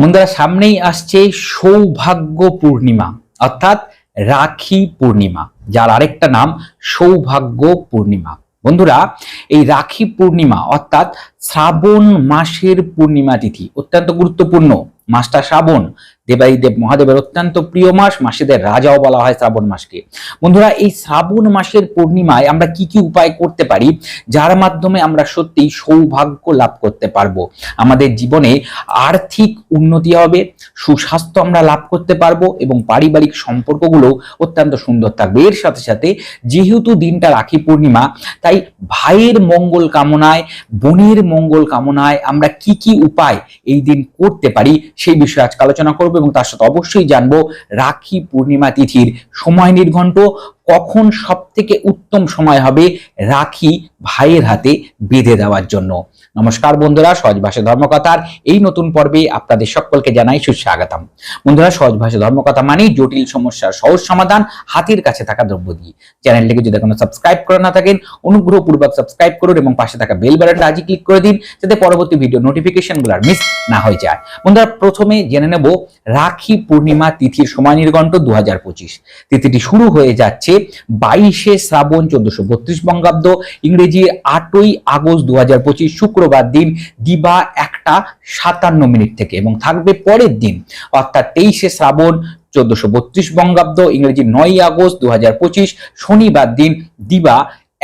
বন্ধুরা, সামনেই আসছে সৌভাগ্য পূর্ণিমা, অর্থাৎ রাখি পূর্ণিমা, যার আরেকটা নাম সৌভাগ্য পূর্ণিমা। বন্ধুরা, এই রাখি পূর্ণিমা, অর্থাৎ শ্রাবণ মাসের পূর্ণিমা তিথি, অত্যন্ত গুরুত্বপূর্ণ। মাসটা শ্রাবণ দেবাদিদেব মহাদেবের অত্যন্ত প্রিয় মাস, মাসেদের রাজাও বলা হয় শ্রাবণ মাসকে। বন্ধুরা, এই শ্রাবণ মাসের পূর্ণিমায় আমরা কি কি উপায় করতে পারি? যার মাধ্যমে আমরা সত্যি সৌভাগ্য লাভ করতে পারব। আমাদের জীবনে আর্থিক উন্নতি হবে, সুস্বাস্থ্য আমরা লাভ করতে পারব এবং পারিবারিক সম্পর্কগুলো অত্যন্ত সুন্দর থাকবে। এর সাথে সাথে যেহেতু দিনটা রাখি পূর্ণিমা, তাই ভাইয়ের মঙ্গল কামনায়, বোনের মঙ্গল কামনায় আমরা কি কি উপায় এই দিন করতে পারি সেই বিষয়ে আজকে আলোচনা করব। এবং তার সাথে অবশ্যই জানব রাখি পূর্ণিমা তিথির সময় নির্ঘণ্ট কখন সব থেকে উত্তম সময় হবে রাখি ভাইয়ের হাতে বেঁধে দেওয়ার জন্য। নমস্কার বন্ধুরা, সহজ ভাষা ধর্মকথার এই নতুন পর্বে আপনাদের সকলকে জানাই সুস্বাগতম। বন্ধুরা, সহজ ভাষা ধর্মকথা মানেই জটিল সমস্যার সহজ সমাধান, হাতের কাছে থাকা দ্রব্য দিয়ে। চ্যানেলটিকে যদি এখনও সাবস্ক্রাইব করে না থাকেন, অনুগ্রহপূর্বক সাবস্ক্রাইব করুন এবং পাশে থাকা বেল বাটনটা আজই ক্লিক করে দিন, যাতে পরবর্তী ভিডিও নোটিফিকেশনগুলো আর মিস না হয়ে যায়। বন্ধুরা, প্রথমে জেনে নেব রাখি পূর্ণিমা তিথির সময় নির্ঘণ্ট দু তিথিটি শুরু হয়ে যাচ্ছে বাইশে শ্রাবণ চোদ্দশো বত্রিশ বঙ্গাব্দ। ইংরেজি আটই আগস্ট দু হাজার পঁচিশ শুক্রবার দিন, দিবা একটা সাতান্ন মিনিট থেকে এবং থাকবে পরের দিন, অর্থাৎ তেইশে শ্রাবণ চোদ্দশো বত্রিশ বঙ্গাব্দ। ইংরেজি নয় আগস্ট দু হাজার পঁচিশ শনিবার দিন, দিবা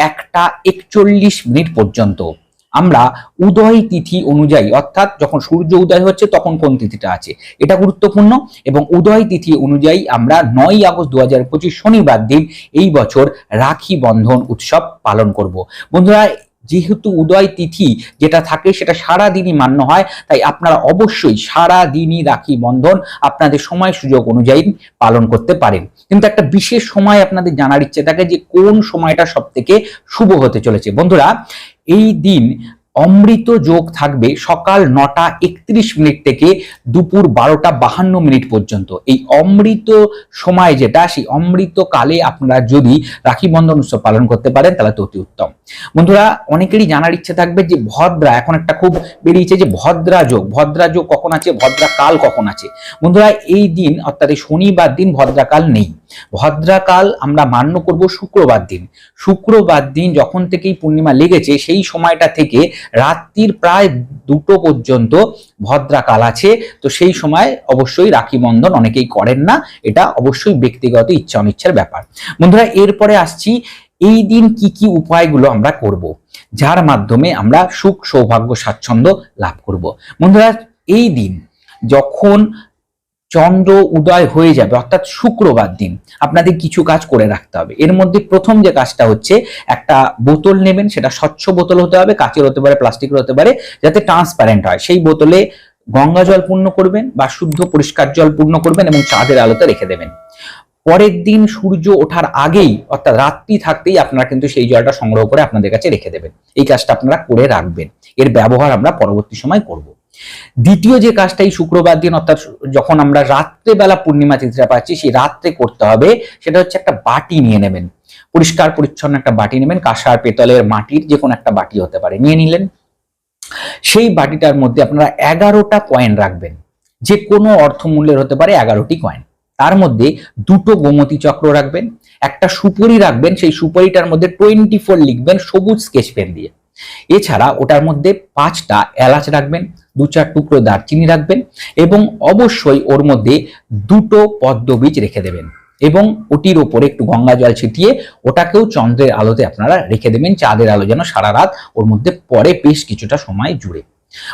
একটা একচল্লিশ মিনিট পর্যন্ত। আমরা উদয় তিথি অনুযায়ী, অর্থাৎ যখন সূর্য উদয় হচ্ছে তখন কোন তিথিটা আছে? এটা গুরুত্বপূর্ণ এবং উদয় তিথি অনুযায়ী আমরা নয় আগস্ট দু হাজার পঁচিশ শনিবার দিন এই বছর রাখি বন্ধন উৎসব পালন করব। বন্ধুরা, যেহেতু উদয় তিথি যেটা থাকে সেটা সারা দিনই মান্য হয়, তাই আপনারা অবশ্যই সারা দিনই রাখি বন্ধন আপনাদের সময় সুযোগ অনুযায়ী পালন করতে পারেন। কিন্তু একটা বিশেষ সময় আপনাদের জানার ইচ্ছে থাকে যে কোন সময়টা সব থেকে শুভ হতে চলেছে। বন্ধুরা, এই দিন অমৃত যোগ থাকবে সকাল নটা একত্রিশ মিনিট থেকে দুপুর বারোটা বাহান্ন মিনিট পর্যন্ত। এই অমৃত সময় যেটা, সেই অমৃত কালে আপনারা যদি রাখি বন্ধন উৎসব পালন করতে পারেন, তাহলে তো অতি উত্তম। বন্ধুরা, অনেকেরই জানার ইচ্ছে থাকবে যে ভদ্রা, এখন একটা খুব বেরিয়েছে যে ভদ্রা যোগ। ভদ্রা যোগ কখন আছে? ভদ্রা কাল কখন আছে? বন্ধুরা, এই দিন, অর্থাৎ শনিবার দিন ভদ্রাকাল নেই। ভদ্রাকাল আমরা মান্য করব শুক্রবার দিন। শুক্রবার দিন যখন থেকেই পূর্ণিমা লেগেছে, সেই সময়টা থেকে রাত্রির প্রায় দুটো পর্যন্ত ভদ্রাকাল আছে। তো সেই সময় অবশ্যই রাখি বন্ধন অনেকেই করেন না, এটা অবশ্যই ব্যক্তিগত ইচ্ছা অনিচ্ছার ব্যাপার। বন্ধুরা, এরপরে আসছি, এই দিন কি কি উপায়গুলো আমরা করব, যার মাধ্যমে আমরা সুখ, সৌভাগ্য, স্বাচ্ছন্দ্য লাভ করব। বন্ধুরা, এই দিন যখন চন্দ্র উদয় হয়ে যাবে, অর্থাৎ শুক্রবার দিন। আপনাদের কিছু কাজ করে রাখতে হবে। এর মধ্যে প্রথম যে কাজটা হচ্ছে, একটা বোতল নেবেন, সেটা স্বচ্ছ বোতল হতে হবে, কাচের হতে পারে, প্লাস্টিকের হতে পারে, যাতে ট্রান্সপারেন্ট হয়। সেই বোতলে গঙ্গা জল পূর্ণ করবেন বা শুদ্ধ পরিষ্কার জল পূর্ণ করবেন এবং চাঁদের আলোতে রেখে দেবেন। পরের দিন সূর্য ওঠার আগেই, অর্থাৎ রাত্রি থাকতেই আপনারা কিন্তু সেই জলটা সংগ্রহ করে আপনাদের কাছে রেখে দেবেন। এই কাজটা আপনারা করে রাখবেন। এর ব্যবহার আমরা পরবর্তী সময় করব। দ্বিতীয় যে কাজটা এই শুক্রবার দিন, অর্থাৎ যখন আমরা রাত্রেবেলা পূর্ণিমা তিথিটা পাচ্ছি, সেই রাত্রে করতে হবে, সেটা হচ্ছে একটা বাটি নিয়ে নেবেন। পরিষ্কার, পরিচ্ছন্ন একটা বাটি নেবেন, কাঁসার, পেতলের মাটির যে কোনো একটা বাটি হতে পারে, নিয়ে নিলেন। সেই বাটিটার মধ্যে আপনারা এগারোটা কয়েন রাখবেন। যে কোনো অর্থমূল্যের হতে পারে এগারোটি কয়েন তার মধ্যে দুটো গোমতী চক্র রাখবেন, একটা সুপুরি রাখবেন, সেই সুপুরিটার মধ্যে টোয়েন্টি ফোর লিখবেন, সবুজ স্কেচ পেন দিয়ে। এছাড়া ওটার মধ্যে পাঁচটা এলাচ রাখবেন, দু চার টুকরো দারচিনি রাখবেন এবং অবশ্যই ওর মধ্যে দুটো পদ্মবীজ রেখে দেবেন এবং ওটির ওপরে একটু গঙ্গা জল ছিটিয়ে ওটাকেও চন্দ্রের আলোতে আপনারা রেখে দেবেন, চাঁদের আলো যেন সারা রাত ওর মধ্যে পরে বেশ কিছুটা সময় জুড়ে।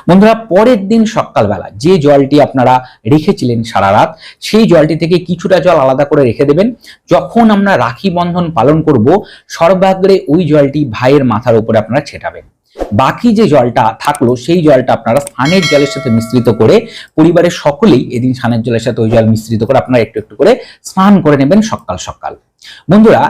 বন্ধুরা, পরের দিন সকালবেলা যে জলটি আপনারা রেখেছিলেন সারা রাত সেই জলটি থেকে কিছুটা জল আলাদা করে রেখে দেবেন। যখন আমরা রাখি বন্ধন পালন করব, সর্বাগ্রে ওই জলটি ভাইয়ের মাথার উপরে আপনারা ছেটাবেন। বাকি যে জলটা থাকল, সেই জলটা আপনারা স্নানের জলের সাথে মিশ্রিত করে পরিবারের সকলেই এদিন স্নানের জলের সাথে ওই জল মিশ্রিত করে আপনারা একটু একটু করে স্নান করে নেবেন সকাল সকাল। বন্ধুরা,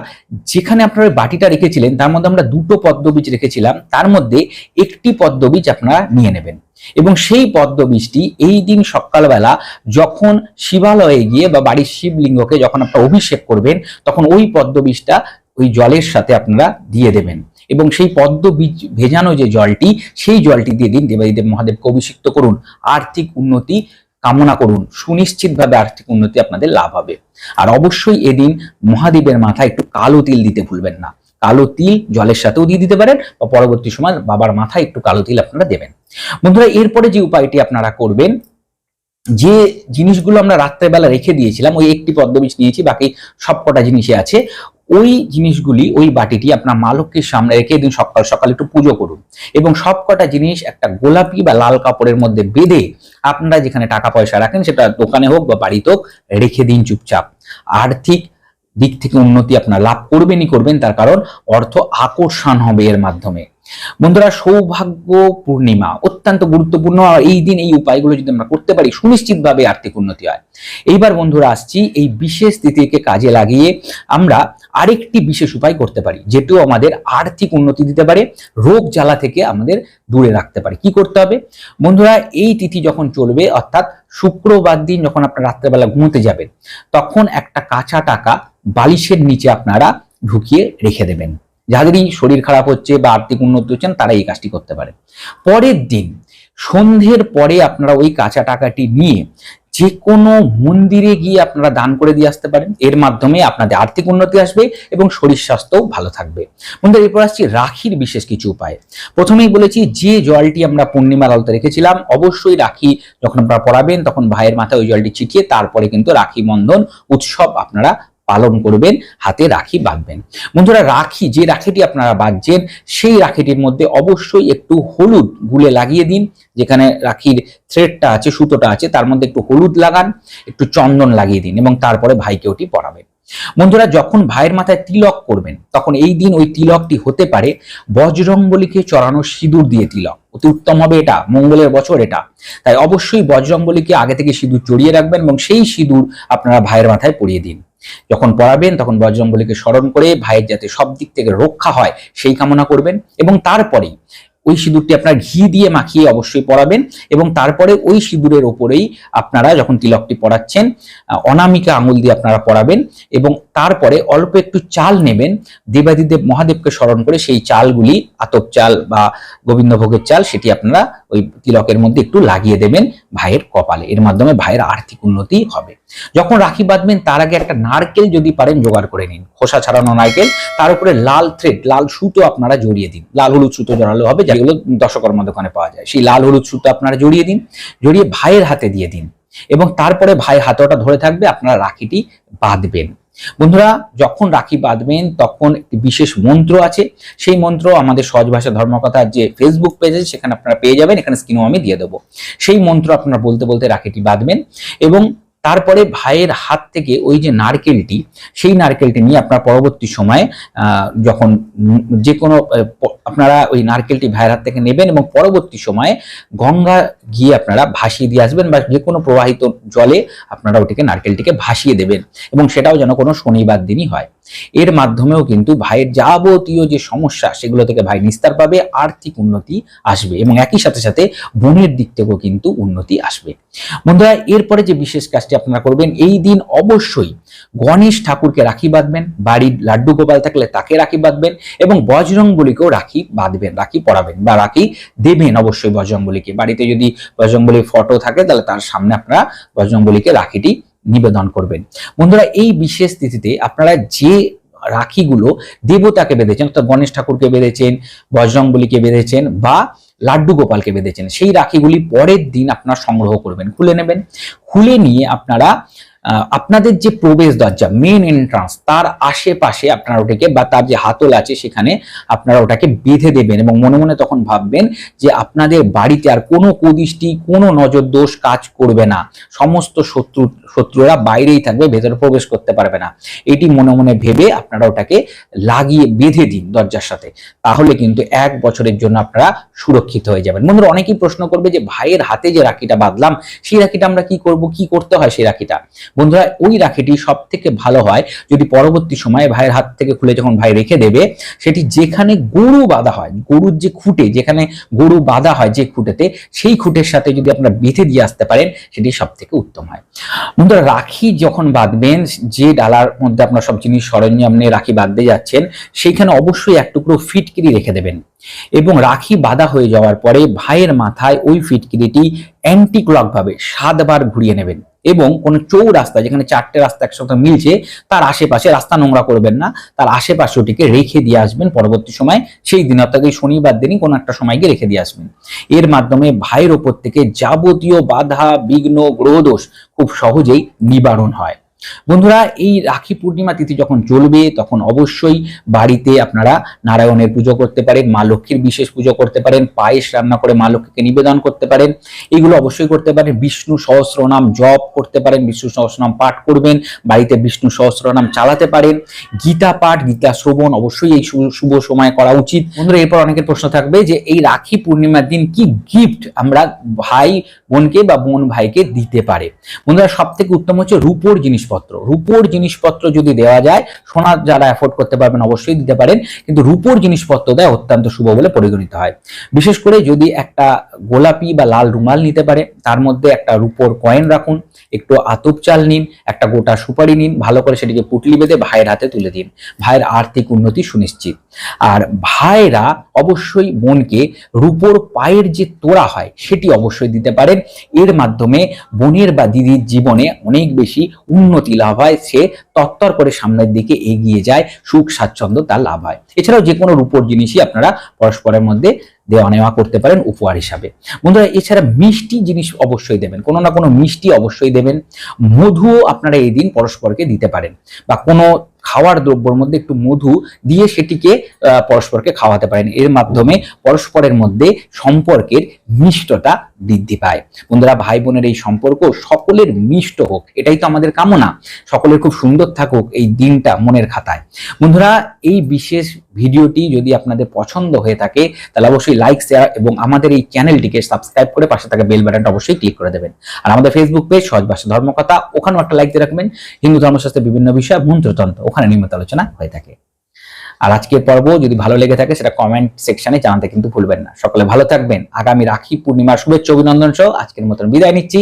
যেখানে আপনারা বাটিটা রেখেছিলেন, তার মধ্যে আমরা দুটো পদ্মবীজ রেখেছিলাম, তার মধ্যে একটি পদ্মবীজ আপনারা নিয়ে নেবেন। এবং সেই পদ্মবীজটি এই দিন সকালবেলা যখন শিবালয়ে গিয়ে বা বাড়ির শিবলিঙ্গকে যখন আপনারা অভিষেক করবেন, তখন ওই পদ্মবীজটা ওই জলের সাথে আপনারা দিয়ে দেবেন। এবং সেই পদ্ম বীজ ভেজানো যে জলটি, সেই জলটি দিয়ে দিন। দেবাদিদেব মহাদেবকে অভিষিক্ত করুন। আর্থিক উন্নতি কামনা করুন। সুনিশ্চিতভাবে আর্থিক উন্নতি আপনাদের লাভ হবে। আর অবশ্যই এদিন মহাদেবের মাথায় একটু কালো তিল দিতে ভুলবেন না। কালো তিল জলের সাথেও দিয়ে দিতে পারেন বা পরবর্তী সময় বাবার মাথায় একটু কালো তিল আপনারা দেবেন। বন্ধুরা, এরপরে যে উপায়টি আপনারা করবেন, যে জিনিসগুলো আমরা রাত্রেবেলা রেখে দিয়েছিলাম, ওই একটি পদ্মবীজ নিয়েছি, বাকি সবকটা জিনিসই আছে। ওই জিনিসগুলি, ওই বাটিটি আপনার মা লক্ষ্মীর সামনে রেখে দিন সকাল সকাল একটু পুজো করুন। এবং সবকটা জিনিস একটা গোলাপি বা লাল কাপড়ের মধ্যে বেঁধে আপনারা যেখানে টাকা পয়সা রাখেন সেটা দোকানে হোক বা বাড়িতে হোক, রেখে দিন চুপচাপ। আর্থিক দিক থেকে উন্নতি আপনার লাভ করবেনই করবেন, তার কারণ অর্থ আকর্ষণ হবে এর মাধ্যমে। বন্ধুরা, সৌভাগ্য পূর্ণিমা অত্যন্ত গুরুত্বপূর্ণ। এই দিন এই উপায়গুলো যদি আমরা করতে পারি, সুনিশ্চিতভাবে আর্থিক উন্নতি হয়। এইবার বন্ধুরা, আসছি এই বিশেষ তিথিকে কাজে লাগিয়ে আমরা আরেকটি বিশেষ উপায় করতে পারি, যেটিও আমাদের আর্থিক উন্নতি দিতে পারে, রোগ জ্বালা থেকে আমাদের দূরে রাখতে পারে। কি করতে হবে? বন্ধুরা, এই তিথি যখন চলবে, অর্থাৎ শুক্রবার দিন যখন আপনার রাত্রেবেলা ঘুমোতে যাবেন, তখন একটা কাঁচা টাকা বালিশের নিচে আপনারা ঢুকিয়ে রেখে দেবেন। যাদেরই শরীর খারাপ হচ্ছে বা আর্থিক উন্নতি হচ্ছেন তারা এই কাজটি করতে পারে। পরের দিন, সন্ধ্যের পরে আপনারা ওই কাঁচা টাকাটি নিয়ে যে কোনো মন্দিরে গিয়ে আপনারা দান করে দিয়ে আসতে পারেন। এর মাধ্যমে আপনাদের আর্থিক উন্নতি আসবে এবং শরীর স্বাস্থ্যও ভালো থাকবে। বন্ধুরা, এরপর আসছি রাখির বিশেষ কিছু উপায়। প্রথমেই বলেছি, যে জলটি আমরা পূর্ণিমার আলতে রেখেছিলাম, অবশ্যই রাখি যখন আপনারা পড়াবেন, তখন ভাইয়ের মাথায় ওই জলটি ছিটিয়ে তারপরে কিন্তু রাখি বন্ধন, উৎসব আপনারা পালন করবেন, হাতে রাখি বাঁধবেন। বন্ধুরা, রাখি, যে রাখিটি আপনারা বাঁধছেন, সেই রাখিটির মধ্যে অবশ্যই একটু হলুদ গুলে লাগিয়ে দিন। যেখানে রাখির থ্রেডটা আছে, সুতোটা আছে, তার মধ্যে একটু হলুদ লাগান, একটু চন্দন লাগিয়ে দিন এবং তারপরে ভাইকে ওটি পরাবেন। বন্ধুরা, যখন ভাইয়ের মাথায় তিলক করবেন, তখন এই দিন ওই তিলকটি হতে পারে বজরংবলীকে চড়ানো সিঁদুর দিয়ে তিলক। অতি উত্তম হবে এটা, মঙ্গলের বছর এটা। তাই অবশ্যই বজরংবলীকে আগে থেকে সিঁদুর চড়িয়ে রাখবেন এবং সেই সিঁদুর আপনারা ভাইয়ের মাথায় পরিয়ে দিন। যখন পড়াবেন, তখন বজরংবলীকে স্মরণ করে ভাইয়ের যাতে সব দিক থেকে রক্ষা হয়, সেই কামনা করবেন এবং তারপরেই ওই সিঁদুরটি আপনার ঘি দিয়ে মাখিয়ে অবশ্যই পরাবেন এবং তারপরে ওই সিঁদুরের ওপরেই আপনারা যখন তিলকটি পরাচ্ছেন অনামিকা আঙুল দিয়ে আপনারা পরাবেন এবং তারপরে অল্প একটু চাল নেবেন, দেবাদিদেব মহাদেবকে স্মরণ করে সেই চালগুলি আতপ চাল বা গোবিন্দভোগের চাল, সেটি আপনারা ওই তিলকের মধ্যে একটু লাগিয়ে দেবেন ভাইয়ের কপালে। এর মাধ্যমে ভাইয়ের আর্থিক উন্নতি হবে। যখন রাখি বাঁধবেন, তার আগে একটা নারকেল যদি পারেন, জোগাড় করে নিন। খোসা ছাড়ানো নারকেল, তার উপরে লাল থ্রেড লাল সুতো আপনারা জড়িয়ে দিন। লাল হলুদ সুতো জড়ালো হবে, যেগুলো দশকর্মা দোকানে পাওয়া যায়। সেই লাল হলুদ সুতো আপনারা জড়িয়ে দিন, জড়িয়ে ভাইয়ের হাতে দিয়ে দিন। এবং তারপরে ভাই হাতটা ধরে থাকবে, আপনারা রাখিটি বাঁধবেন। বন্ধুরা, যখন রাখি বাঁধবেন তখন একটি বিশেষ মন্ত্র আছে। সেই মন্ত্র আমাদের সহজ ভাষা ধর্মকথার যে ফেসবুক পেজ আছে, সেখানে আপনারা পেয়ে যাবেন। এখানে স্ক্রিনও আমি দিয়ে দেবো। সেই মন্ত্র আপনারা বলতে বলতে রাখিটি বাঁধবেন এবং তারপরে ভাইয়ের হাত থেকে ওই যে নারকেলটি, সেই নারকেলটি নিয়ে আপনার পরবর্তী সময়ে যখন যে কোনো আপনারা ওই নারকেলটি ভাইয়ের হাত থেকে নেবেন এবং পরবর্তী সময়ে গঙ্গা গিয়ে আপনারা ভাসিয়ে দিয়ে আসবেন বা যে কোনো প্রবাহিত জলে আপনারা ওটিকে নারকেলটিকে ভাসিয়ে দেবেন এবং সেটাও যেন কোনো শনিবার দিনই হয়। এর মাধ্যমেও কিন্তু ভাইয়ের যাবতীয় যে সমস্যা, সেগুলো থেকে ভাই নিস্তার পাবে, আর্থিক উন্নতি আসবে এবং একই সাথে সাথে বোনের দিক থেকেও কিন্তু উন্নতি আসবে। বন্ধুরা, এরপরে যে বিশেষ কাজটি আপনারা করবেন। এই দিন অবশ্যই গণেশ ঠাকুরকে রাখি বাঁধবেন, বাড়ির লাড্ডু গোপাল থাকলে তাকে রাখি বাঁধবেন এবং বজরংবলীকেও রাখি বাঁধবেন, রাখি পরাবেন বা রাখি দেবেন অবশ্যই বজরংবলীকে। বাড়িতে যদি বজরংবলীর ফটো থাকে তাহলে তার সামনে আপনারা বজরংবলীকে রাখিটি নিবেদন করবেন। বন্ধুরা, এই বিশেষ তিথিতে আপনারা যে রাখিগুলো দেবতাকে বেঁধেছেন, অর্থাৎ গণেশ ঠাকুরকে বেঁধেছেন, বজরংবলীকে বেঁধেছেন বা লাড্ডু গোপালকে বেঁধেছেন। সেই রাখিগুলি পরের দিন আপনার সংগ্রহ করবেন। খুলে নেবেন। খুলে নিয়ে আপনারা আপনাদের যে প্রবেশ দরজা মেন এন্ট্রান্স তার আশেপাশে আপনারা ওটাকে বা তার যে হাতল আছে সেখানে আপনারা ওটাকে বেঁধে দেবেন এবং মনে মনে তখন ভাববেন যে আপনাদের বাড়িতে আর কোনো কুদৃষ্টি, কোনো নজর দোষ কাজ করবে না। সমস্ত শত্রু, শত্রুরা বাইরেই থাকবে, ভেতরে প্রবেশ করতে পারবে না। এটি মনে মনে ভেবে আপনারা ওটাকে লাগিয়ে বেঁধে দিন দরজার সাথে। তাহলে কিন্তু এক বছরের জন্য আপনারা সুরক্ষিত হয়ে যাবেন। বন্ধুরা, অনেকেই প্রশ্ন করবে যে, ভাইয়ের হাতে যে রাখিটা বাঁধলাম, সেই রাখিটা আমরা কি করব? কি করতে হয় সেই রাখিটা? বন্ধুরা, ওই রাখিটি সব থেকে ভালো হয় যদি পরবর্তী সময়ে ভাইয়ের হাত থেকে খুলে যখন ভাই রেখে দেবে, সেটি যেখানে গরু বাঁধা হয়, গরুর যে খুঁটে, যেখানে গরু বাঁধা হয় যে খুঁটেতে, সেই খুঁটের সাথে যদি আপনারা বেঁধে দিয়ে আসতে পারেন, সেটি সব থেকে উত্তম হয়। বন্ধুরা, রাখি যখন বাঁধবেন, যে ডালার মধ্যে আপনার সব জিনিস সরঞ্জাম নিয়ে রাখি বাঁধতে যাচ্ছেন সেইখানে অবশ্যই এক টুকরো ফিটকিরি রেখে দেবেন। এবং রাখি বাঁধা হয়ে যাওয়ার পরে ভাইয়ের মাথায় ওই ফিটকিরিটি অ্যান্টি ক্লক ভাবে সাতবার ঘুরিয়ে নেবেন। এবং কোনো চৌ রাস্তা যেখানে চারটে রাস্তা একসাথে মিলছে, তার আশেপাশে রাস্তা নোংরা করবেন না। তার আশেপাশে ওটিকে রেখে দিয়ে আসবেন পরবর্তী সময়। সেই দিন অর্থাৎ এই শনিবার দিনই কোনো একটা সময়কে রেখে দিয়ে আসবেন। এর মাধ্যমে ভাইয়ের ওপর থেকে যাবতীয় বাধা, বিঘ্ন গ্রহদোষ খুব সহজেই নিবারণ হয়। বন্ধুরা, এই রাখি পূর্ণিমা তিথি যখন চলবে, তখন অবশ্যই বাড়িতে আপনারা নারায়ণের পুজো করতে পারেন, মা লক্ষ্মীর বিশেষ পুজো করতে পারেন, পায়েস রান্না করে মা লক্ষ্মীকে নিবেদন করতে পারেন। এগুলো অবশ্যই করতে পারেন, বিষ্ণু সহস্রনাম জপ করতে পারেন, বিষ্ণু সহস্রনাম পাঠ করবেন, বাড়িতে বিষ্ণু সহস্রনাম চালাতে পারেন। গীতা পাঠ, গীতা শ্রবণ অবশ্যই এই শুভ- সময় করা উচিত। বন্ধুরা, এরপর অনেকের প্রশ্ন থাকবে যে, এই রাখি পূর্ণিমার দিন কি গিফট আমরা ভাই বোনকে বা বোন ভাইকে দিতে পারে? বন্ধুরা সব থেকে উত্তম হচ্ছে রূপোর জিনিসপত্র। রূপোর জিনিসপত্র যদি দেওয়া যায়, সোনা যারা অ্যাফোর্ড করতে পারবেন অবশ্যই দিতে পারেন, কিন্তু রূপোর জিনিসপত্র দেয় অত্যন্ত শুভ বলে পরিগণিত হয়। বিশেষ করে যদি একটা গোলাপি বা লাল রুমাল নিতে পারে, তার মধ্যে একটা রূপোর কয়েন রাখুন, একটু আতপ চাল নিন, একটা গোটা সুপারি নিন, ভালো করে সেটিকে পুটলি বেঁধে ভাইয়ের হাতে তুলে দিন। ভাইয়ের আর্থিক উন্নতি সুনিশ্চিত। আর ভাইরা অবশ্যই বোনকে রূপোর পায়ের যে তোড়া হয়, সেটি অবশ্যই দিতে পারেন। এর মাধ্যমে বোনের বা দিদির জীবনে অনেক বেশি উন্নতি লাভ হয় সে তত্তর করে সামনের দিকে এগিয়ে যায়, সুখ স্বাচ্ছন্দ্য তার লাভ হয় এছাড়াও যে কোনো রূপোর জিনিসই আপনারা পরস্পরের মধ্যে দেওয়া নেওয়া করতে পারেন উপহার হিসাবে। বন্ধুরা, এছাড়া মিষ্টি জিনিস অবশ্যই দেবেন, কোনো না কোনো মিষ্টি অবশ্যই দেবেন। মধুও আপনারা এই দিন পরস্পরকে দিতে পারেন বা কোনো খাওয়ার দ্রব্যের মধ্যে একটু মধু দিয়ে সেটিকে পরস্পরকে খাওয়াতে পারেন। এর মাধ্যমে পরস্পরের মধ্যে সম্পর্কের মিষ্টতা বৃদ্ধি পায়। বন্ধুরা ভাই বোনের এই সম্পর্ক সকলের মিষ্ট হোক, এটাই তো আমাদের কামনা। সকলের খুব সুন্দর থাকুক এই দিনটা মনের খাতায়। বন্ধুরা, এই বিশেষ ভিডিওটি যদি আপনাদের পছন্দ হয়ে থাকে, তাহলে অবশ্যই লাইক, শেয়ার এবং আমাদের এই চ্যানেলটিকে সাবস্ক্রাইব করে পাশে থাকা বেল বাটনটা অবশ্যই ক্লিক করে দেবেন। আর আমাদের ফেসবুক পেজ সহজ ভাষা ধর্মকথা, ওখানেও একটা লাইক দিয়ে রাখবেন। হিন্দু ধর্মশাস্ত্রের বিভিন্ন বিষয়, মন্ত্রতন্ত্র ওখানে নিয়মিত আলোচনা হয়ে থাকে। আর আজকে পর্ব যদি ভালো লেগে থাকে, সেটা কমেন্ট সেকশনে জানাতে কিন্তু ভুলবেন না। সকলে ভালো থাকবেন। আগামী রাখি পূর্ণিমার শুভেচ্ছা, অভিনন্দন সহ আজকের মতন বিদায় নিচ্ছি।